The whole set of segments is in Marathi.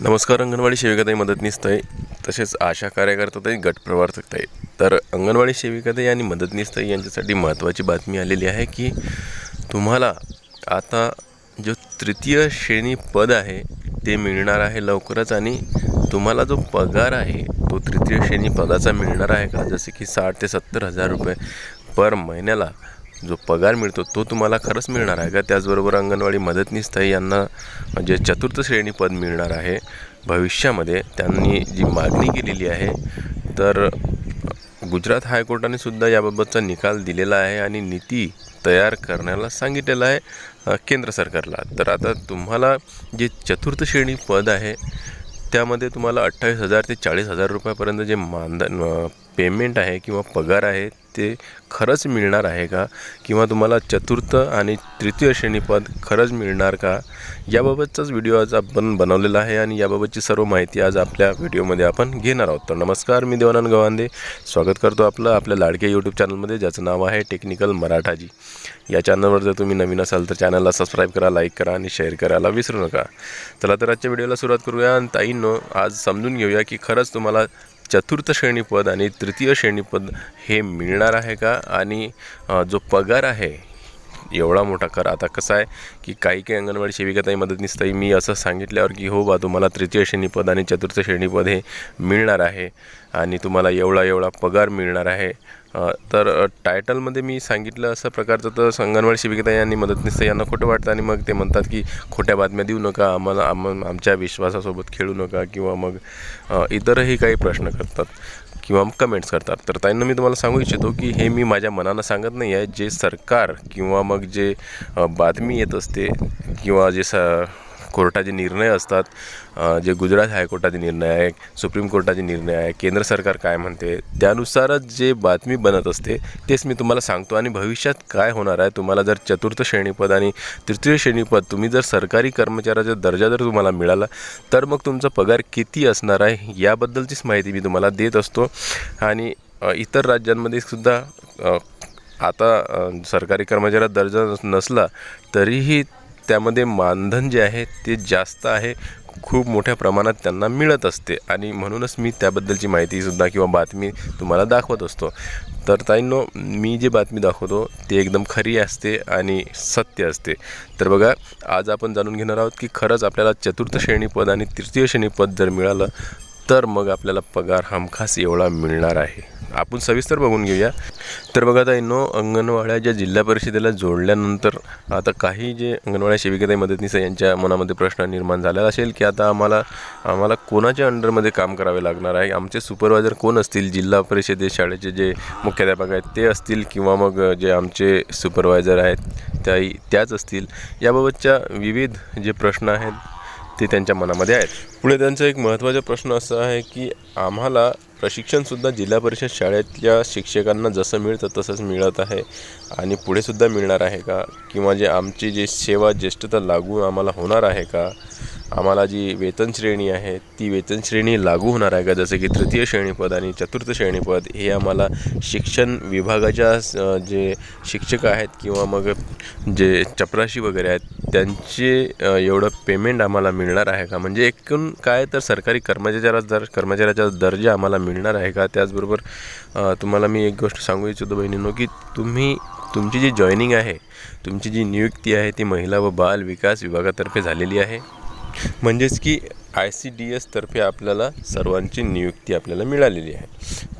नमस्कार अंगणवाडी सेविकाताई मदतनीसताई तसेच आशा कार्यकर्ताताई गट प्रवर्तकताई तर अंगणवाडी सेविकाताई आणि मदतनीसताई यांच्यासाठी महत्त्वाची बातमी आलेली आहे की तुम्हाला आता जो तृतीय श्रेणी पद आहे ते मिळणार आहे लवकरच आणि तुम्हाला जो पगार आहे तो तृतीय श्रेणी पदाचा मिळणार आहे का? जसे की साठ ते सत्तर हजार रुपये पर महिन्याला. जो पगार मिळतो तो तुम्हाला खरंच मिळणार आहे का? त्याचबरोबर अंगणवाडी मदतनीस ताई यांना म्हणजे चतुर्थ श्रेणी पद मिळणार आहे. भविष्यामध्ये त्यांनी जी मागणी केलेली आहे तर गुजरात हायकोर्टाने सुद्धा याबाबतचा निकाल दिलेला आहे आणि नीती तयार करण्याला सांगितलेलं आहे केंद्र सरकारला. तर आता तुम्हाला जे चतुर्थ श्रेणी पद आहे त्यामध्ये तुम्हाला अठ्ठावीस हजार ते चाळीस हजार रुपयापर्यंत जे मानधन पेमेंट आहे किंवा पगार आहे ते खरंच मिळणार आहे का? किंवा तुम्हाला चतुर्थ आणि तृतीय श्रेणीपद खरंच मिळणार का? याबाबतचाच व्हिडिओ आज आपण बनवलेला आहे आणि याबाबतची सर्व माहिती आज आपल्या व्हिडिओमध्ये आपण घेणार आहोत. तर नमस्कार मी देवानंद गवांदे. स्वागत करतो आपलं आपल्या लाडक्या यूट्यूब चॅनलमध्ये ज्याचं नाव आहे टेक्निकल मराठाजी. या चॅनलवर जर तुम्ही नवीन असाल तर चॅनलला सबस्क्राईब करा लाईक करा आणि शेअर करायला विसरू नका. चला तर आजच्या व्हिडिओला सुरुवात करूया. आणि ताईंनो आज समजून घेऊया की खरंच तुम्हाला चतुर्थ श्रेणीपद आणि तृतीय श्रेणीपद हे मिळणार आहे का? आणि जो पगार आहे एवढा मोठा कर. आता कसं आहे की काही काही अंगणवाडी सेविकाताई मदतनीस ताई मी असं सांगितल्यावर की हो बा तुम्हाला तृतीय श्रेणीपद आणि चतुर्थ श्रेणीपद हे मिळणार आहे आणि तुम्हाला एवढा एवढा पगार मिळणार आहे. तर टायटलमध्ये मी सांगितलं असं प्रकारचं तर संगणवाडी सेविकाताई यांनी मदतनीस यांना खोटं वाटतं आणि मग ते म्हणतात की खोट्या बातम्या देऊ नका आम्हाला आम आमच्या विश्वासासोबत खेळू नका किंवा मग इतरही काही प्रश्न करतात किंवा कमेंट्स करतात. तर ताईंना मी तुम्हाला सांगू इच्छितो की हे मी माझ्या मनानं सांगत नाही आहे. जे सरकार किंवा मग जे बातमी येत असते किंवा जे स कोर्टाचे निर्णय असतात. जे गुजरात हायकोर्टाचे निर्णय आहे सुप्रीम कोर्टाचे निर्णय आहे केंद्र सरकार काय म्हणते त्यानुसारच जे बातमी बनत असते तेच मी तुम्हाला सांगतो. आणि भविष्यात काय होणार आहे तुम्हाला जर चतुर्थ श्रेणीपद आणि तृतीय श्रेणीपद तुम्ही जर सरकारी कर्मचाऱ्याचा दर्जा जर तुम्हाला मिळाला तर मग तुमचा पगार किती असणार आहे याबद्दलचीच माहिती मी तुम्हाला देत असतो. आणि इतर राज्यांमध्ये सुद्धा आता सरकारी कर्मचाऱ्यात दर्जा नसला तरीही त्यामध्ये मानधन जे आहे ते जास्त आहे. खूप मोठ्या प्रमाणात त्यांना मिळत असते. आणि म्हणूनच मी त्याबद्दलची माहितीसुद्धा किंवा बातमी तुम्हाला दाखवत असतो. तर ताईंनो मी जी बातमी दाखवतो ती एकदम खरी असते आणि सत्य असते. तर बघा आज आपण जाणून घेणार आहोत की खरंच आपल्याला चतुर्थ श्रेणीपद आणि तृतीय श्रेणीपद जर मिळालं तर मग आपल्याला पगार हमखास एवढा मिळणार आहे. आपण सविस्तर बघून घेऊया. तर बघा आता नो अंगणवाड्या ज्या जिल्हा परिषदेला जोडल्यानंतर आता काही जे अंगणवाड्या सेविकाताई मदतनीस यांच्या मनामध्ये प्रश्न निर्माण झालेला असेल की आता आम्हाला आम्हाला कोणाच्या अंडरमध्ये काम करावे लागणार आहे? आमचे सुपरवायझर कोण असतील? जिल्हा परिषदे शाळेचे जे मुख्याध्यापक आहेत ते असतील किंवा मग जे आमचे सुपरवायझर आहेत त्याही त्याच असतील? याबाबतच्या विविध जे प्रश्न आहेत ते त्यांच्या मनामध्ये आहेत. पुढे त्यांचा एक महत्त्वाचा प्रश्न असा आहे की आम्हाला प्रशिक्षणसुद्धा जिल्हा परिषद शाळेतल्या शिक्षकांना जसं मिळतं तसंच मिळत आहे. आणि पुढेसुद्धा मिळणार आहे का? किंवा जे आमची जी सेवा ज्येष्ठता लागू आम्हाला होणार आहे का? आम्हाला जी वेतन श्रेणी आहे ती वेतन श्रेणी लागू होणार आहे का? जसं की तृतीय श्रेणीपद आणि चतुर्थ श्रेणीपद हे आम्हाला शिक्षण विभागाच्या जे शिक्षक आहेत किंवा मग जे चपराशी वगैरे आहेत त्यांचे एवढं पेमेंट आम्हाला मिळणार आहे का? म्हणजे एकूण काय तर सरकारी कर्मचाऱ्या दर कर्मचाऱ्याचा दर्जा आम्हाला मिळणार आहे का? त्याचबरोबर तुम्हाला मी एक गोष्ट सांगू इच्छितो बहिणींनो की तुम्ही तुमची जी जॉईनिंग आहे तुमची जी नियुक्ती आहे ती महिला व बाल विकास विभागातर्फे झालेली आहे. म्हणजेच की आय सी डी एसतर्फे आपल्याला सर्वांची नियुक्ती आपल्याला मिळालेली आहे.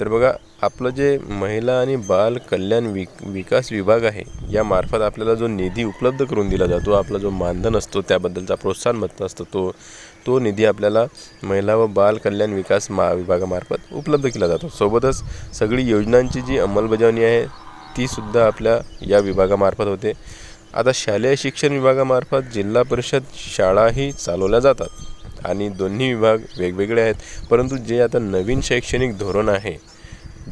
तर बघा आपलं जे महिला आणि बाल कल्याण विक विकास विभाग आहे यामार्फत आपल्याला जो निधी उपलब्ध करून दिला जातो आपला जो मानधन असतो त्याबद्दलचा प्रोत्साहन भत्ता असतो तो तो निधी आपल्याला महिला व बाल कल्याण विकास मा विभागामार्फत उपलब्ध केला जातो. सोबतच सगळी योजनांची जी अंमलबजावणी आहे तीसुद्धा आपल्या या विभागामार्फत होते. आता शालेय शिक्षण विभागामार्फत जिल्हा परिषद शाळाही चालवल्या जातात. आणि दोन्ही विभाग वेगवेगळे आहेत. परंतु जे आता नवीन शैक्षणिक धोरण आहे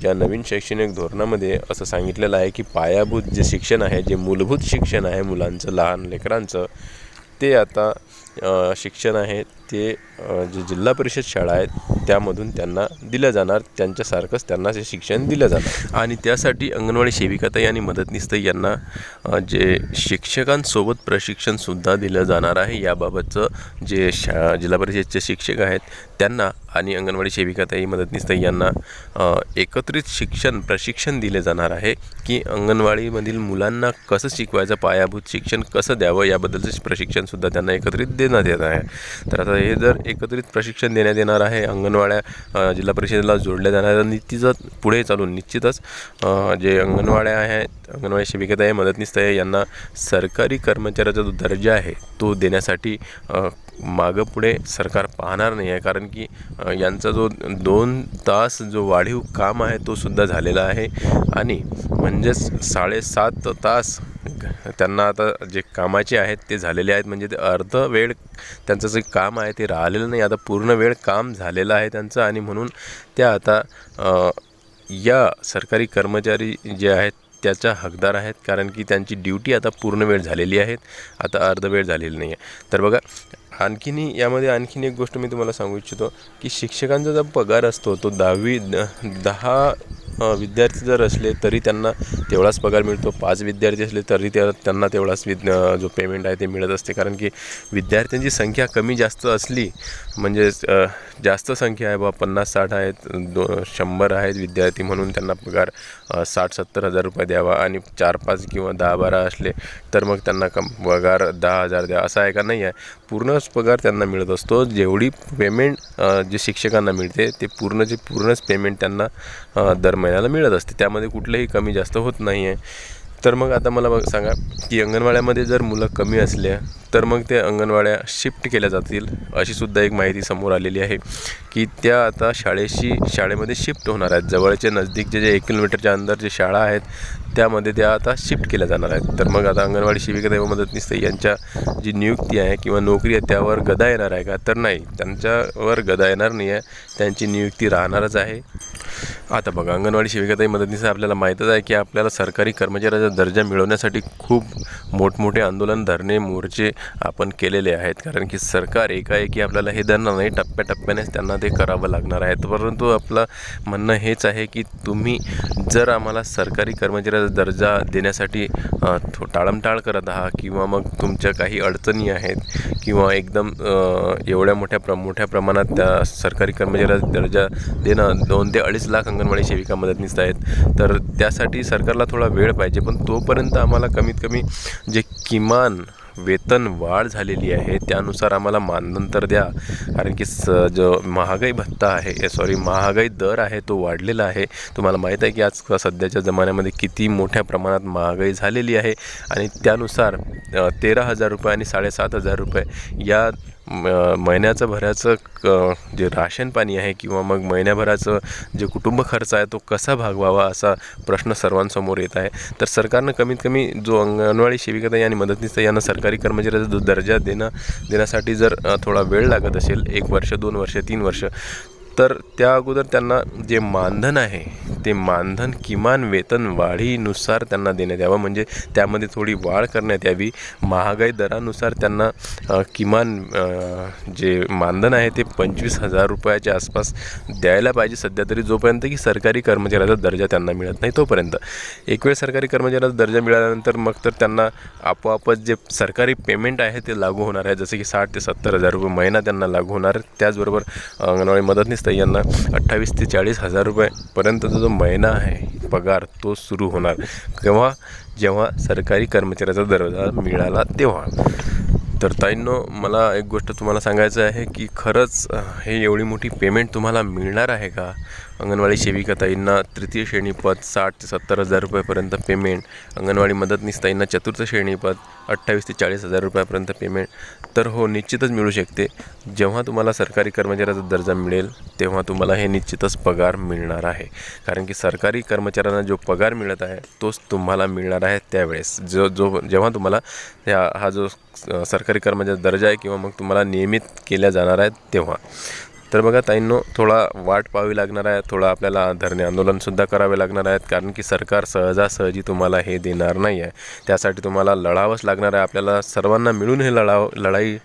ज्या नवीन शैक्षणिक धोरणामध्ये असं सांगितलेलं आहे की पायाभूत जे शिक्षण आहे जे मूलभूत शिक्षण आहे मुलांचं लहान लेकरांचं ते आता शिक्षण आहे ते जे जिल्हा परिषद शाळा आहेत त्यामधून त्यांना दिलं जाणार त्यांच्यासारखंच त्यांना ते शिक्षण दिलं जाणार. आणि त्यासाठी अंगणवाडी सेविकाताई आणि मदतनीसताई यांना जे शिक्षकांसोबत प्रशिक्षणसुद्धा दिलं जाणार आहे. याबाबतचं जे शा जिल्हा परिषदचे शिक्षक आहेत त्यांना आणि अंगणवाडी सेविकाताई मदतनीसताई यांना एकत्रित शिक्षण प्रशिक्षण दिले जाणार आहे की अंगणवाडीमधील मुलांना कसं शिकवायचं पायाभूत शिक्षण कसं द्यावं याबद्दलचं प्रशिक्षणसुद्धा त्यांना एकत्रित देण्यात येत आहे. तर आता हे जर एकत्रित प्रशिक्षण देण्यात येणार आहे. अंगणवाड्या जिल्हा परिषदेला जोडल्या जाणार आणि निश्चितच पुढे चालून निश्चितच जे अंगणवाड्या आहेत अंगणवाडी दिसत आहे यांना सरकारी कर्मचाऱ्याचा जो दर्जा आहे तो देण्यासाठी मागं पुढे सरकार पाहणार नाही आहे. कारण की यांचा जो दोन तास जो वाढीव काम आहे तो सुद्धा झालेला आहे. आणि म्हणजेच साडेसात तास त्यांना आता जे कामाचे आहेत ते झालेले आहेत. म्हणजे ते अर्ध वेळ त्यांचं जे काम आहे ते राहिलेलं नाही. आता पूर्ण वेळ काम झालेलं आहे त्यांचं आणि म्हणून त्या आता या सरकारी कर्मचारी जे आहेत त्याच्या हकदार आहेत. कारण की त्यांची ड्युटी आता पूर्ण वेळ झालेली आहेत आता अर्ध वेळ झालेली नाही आहे. तर बघा आणखीनही यामध्ये आणखीन एक गोष्ट मी तुम्हाला सांगू इच्छितो की शिक्षकांचा जो पगार असतो तो दहावी द दहा विद्यार्थी जर असले तरी त्यांना तेवढाच पगार मिळतो. पाच विद्यार्थी असले तरी त्या त्यांना तेवढाच विद जो पेमेंट आहे ते मिळत असते. कारण की विद्यार्थ्यांची संख्या कमी जास्त असली म्हणजे जास्त संख्या आहे बा पन्नास साठ आहेत दो शंभर आहेत विद्यार्थी म्हणून त्यांना पगार साठ सत्तर हजार रुपये द्यावा आणि चार पाच किंवा दहा बारा असले तर मग त्यांना कम पगार दहा हजार द्या असा आहे का? नाही आहे. पूर्णच पगार त्यांना मिळत असतो. जेवढी पेमेंट जे शिक्षकांना मिळते ते पूर्णचे पूर्णच पेमेंट त्यांना दर महिन्याला मिळत असते. त्यामध्ये कुठलंही कमी जास्त होत नाही आहे. तर मग आता मला बघ सांगा की अंगणवाड्यामध्ये जर मुलं कमी असल्या तर मग ते अंगणवाड्या शिफ्ट केल्या जातील अशी सुद्धा एक माहिती समोर आलेली आहे की त्या आता शाळेशी शाळेमध्ये शिफ्ट होणार आहेत. जवळचे नजदीकचे जे एक किलोमीटरच्या अंदर जे शाळा आहेत त्यामध्ये त्या आता शिफ्ट केल्या जाणार आहेत. तर मग आता अंगणवाडी शिविका व मदतनीस यांच्या जी नियुक्ती आहे किंवा नोकरी आहे त्यावर गदा येणार आहे का? तर नाही. त्यांच्यावर गदा येणार नाही आहे. त्यांची नियुक्ती राहणारच आहे. आता बघा अंगणवाडी सेविकाताई मदतनीस आपल्याला माहीतच आहे की आपल्याला सरकारी कर्मचाऱ्याचा दर्जा मिळवण्यासाठी खूप मोठमोठे आंदोलन धरणे मोर्चे आपण केलेले आहेत. कारण की सरकार एकाएकी आपल्याला हे धरणार नाही टप्प्याटप्प्यानेच त्यांना ते करावं लागणार आहे. परंतु आपलं म्हणणं हेच आहे की तुम्ही जर आम्हाला सरकारी कर्मचाऱ्याचा दर्जा देण्यासाठी थो टाळमटाळ करत आहात किंवा मग तुमच्या काही अडचणी आहेत किंवा एकदम एवढ्या मोठ्या प्र मोठ्या प्रमाणात त्या सरकारी कर्मचाऱ्याचा दर्जा देणं दोन ते अडीच लाख अंगणवाडी सेविका मदतनीस आहेत. तर त्यासाठी सरकारला थोडा वेळ पाहिजे पण तोपर्यंत आम्हाला कमीत कमी जे किमान वेतन वाढ झालेली आहे त्यानुसार आम्हाला मानधन तर द्या. कारण की स जो महागाई भत्ता आहे सॉरी महागाई दर आहे तो वाढलेला आहे. तुम्हाला माहीत आहे की आज सध्याच्या जमान्यामध्ये किती मोठ्या प्रमाणात महागाई झालेली आहे. आणि त्यानुसार तेरा हजार रुपये आणि साडेसात हजार रुपये या महिन्याचं भराचं क जे राशन पाणी आहे किंवा मग महिन्याभराचं जे कुटुंब खर्च आहे तो कसा भागवावा असा प्रश्न सर्वांसमोर येत आहे. तर सरकारनं कमीत कमी जो अंगणवाडी सेविकाताई आणि मदतनीस यांना सरकारी कर्मचाऱ्याचा जो दर्जा देणं देण्यासाठी जर थोडा वेळ लागत असेल एक वर्ष दोन वर्ष तीन वर्ष तर त्या अगोदर त्यांना जे मानधन आहे ते मानधन किमान वेतन वाढीनुसार त्यांना देण्यात यावं. म्हणजे त्यामध्ये थोडी वाढ करण्यात यावी. महागाई दरानुसार त्यांना किमान जे मानधन आहे ते पंचवीस हजार रुपयाच्या आसपास द्यायला पाहिजे सध्या तरी जोपर्यंत की सरकारी कर्मचाऱ्याचा दर्जा त्यांना मिळत नाही तोपर्यंत. एक वेळ सरकारी कर्मचाऱ्याचा दर्जा मिळाल्यानंतर मग तर त्यांना आपोआपच जे सरकारी पेमेंट आहे ते लागू होणार आहे. जसे की साठ ते सत्तर हजार रुपये महिना त्यांना लागू होणार. त्याचबरोबर अंगणवाडी मदतनीस तर यांना अठ्ठावीस ते चाळीस हजार रुपयेपर्यंतचा जो महिना आहे पगार तो सुरू होणार. केव्हा जेव्हा सरकारी कर्मचाऱ्याचा दर्जा मिळाला तेव्हा. तर ताईंनो मला एक गोष्ट तुम्हाला सांगायचं आहे की खरंच हे एवढी मोठी पेमेंट तुम्हाला मिळणार आहे का? अंगणवाडी सेविका ताईंना तृतीय श्रेणीपद साठ ते सत्तर हजार रुपयापर्यंत पेमेंट अंगणवाडी मदतनीस ताईंना चतुर्थ श्रेणीपद अठ्ठावीस ते चाळीस हजार रुपयापर्यंत पेमेंट तर हो निश्चितच मिळू शकते. जेव्हा तुम्हाला सरकारी कर्मचाऱ्याचा दर्जा मिळेल तेव्हा तुम्हाला हे निश्चितच पगार मिळणार आहे. कारण की सरकारी कर्मचाऱ्यांना जो पगार मिळत आहे तोच तुम्हाला मिळणार आहे त्यावेळेस. जो जो जेव्हा तुम्हाला ह्या हा जो सरकारी कर्मचाऱ्याचा दर्जा आहे किंवा मग तुम्हाला नियमित केल्या जाणार आहे तेव्हा. तर बघा ताईंनो थोडा वाट पाहावी लागणार आहे थोडा आपल्याला धरणे आंदोलनसुद्धा करावे लागणार आहेत कारण की सरकार सहजासहजी तुम्हाला हे देणार नाही आहे. त्यासाठी तुम्हाला लढावंच लागणार आहे. आपल्याला सर्वांना मिळून हे लढाव लढाई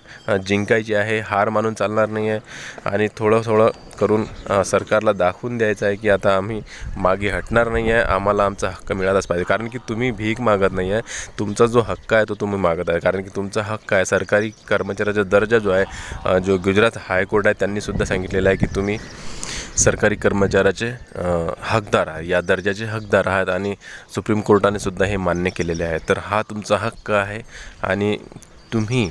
जिंकायची आहे हार मानून चालणार नाही आहे. आणि थोडं थोडं करून सरकारला दाखवून द्यायचं आहे की आता आम्ही मागे हटणार नाही आहे. आम्हाला आमचा हक्क मिळालाच पाहिजे. कारण की तुम्ही भीक मागत नाही आहे. तुमचा जो हक्क आहे तो तुम्ही मागत आहे. कारण की तुमचा हक्क आहे. सरकारी कर्मचाऱ्याचा दर्जा जो आहे जो गुजरात हायकोर्ट आहे त्यांनीसुद्धा सांगितलेलं आहे की तुम्ही सरकारी कर्मचाऱ्याचे हकदार आहे या दर्जाचे हकदार आहात आणि सुप्रीम कोर्टाने सुद्धा हे मान्य केलेले आहे. तर हा तुमचा हक्क आहे आणि तुम्ही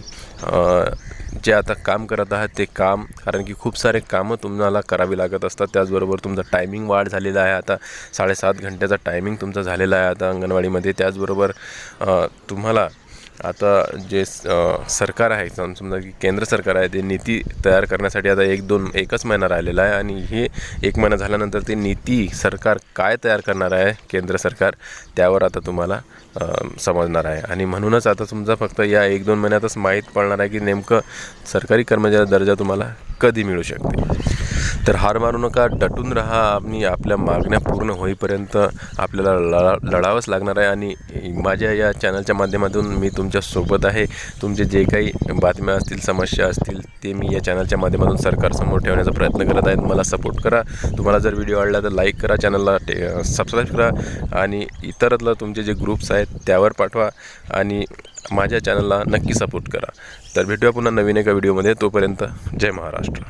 जे आता काम करत आहात ते काम कारण की खूप सारे कामं तुम्हाला करावी लागत असतात. त्याचबरोबर तुमचा टायमिंग वाढ झालेला आहे. आता साडेसात घंट्याचा टायमिंग तुमचा झालेला आहे. आता अंगणवाडीमध्ये त्याचबरोबर तुम्हाला आता जे सरकार आहे सम- समजा की केंद्र सरकार आहे ते नीती तयार करण्यासाठी आता एक दोन एकच महिना राहिलेला आहे आणि हे एक महिना झाल्यानंतर ते नीती सरकार काय तयार करणार आहे केंद्र सरकार त्यावर आता तुम्हाला समजणार आहे. आणि म्हणूनच आता तुमचा फक्त या एक दोन महिन्यातच माहीत पडणार आहे की नेमकं सरकारी कर्मचारी दर्जा तुम्हाला कधी मिळू शकते? तर हार मारू नका डटून राहा आणि आपल्या मागण्या पूर्ण होईपर्यंत आपल्याला लढा लढावंच लागणार आहे. आणि माझ्या या चॅनलच्या माध्यमातून मी तुमच्यासोबत आहे. तुमचे जे काही बातम्या असतील समस्या असतील ते मी या चॅनलच्या माध्यमातून सरकारसमोर ठेवण्याचा प्रयत्न करत आहेत. मला सपोर्ट करा. तुम्हाला जर व्हिडिओ आवडला तर लाईक करा चॅनलला टे सबस्क्राईब करा. आणि इतरतलं तुमचे जे ग्रुप्स आहेत त्यावर पाठवा. आणि माझ्या चॅनलला नक्की सपोर्ट करा. तर भेटूया पुन्हा नवीन एका व्हिडिओमध्ये तोपर्यंत जय महाराष्ट्र.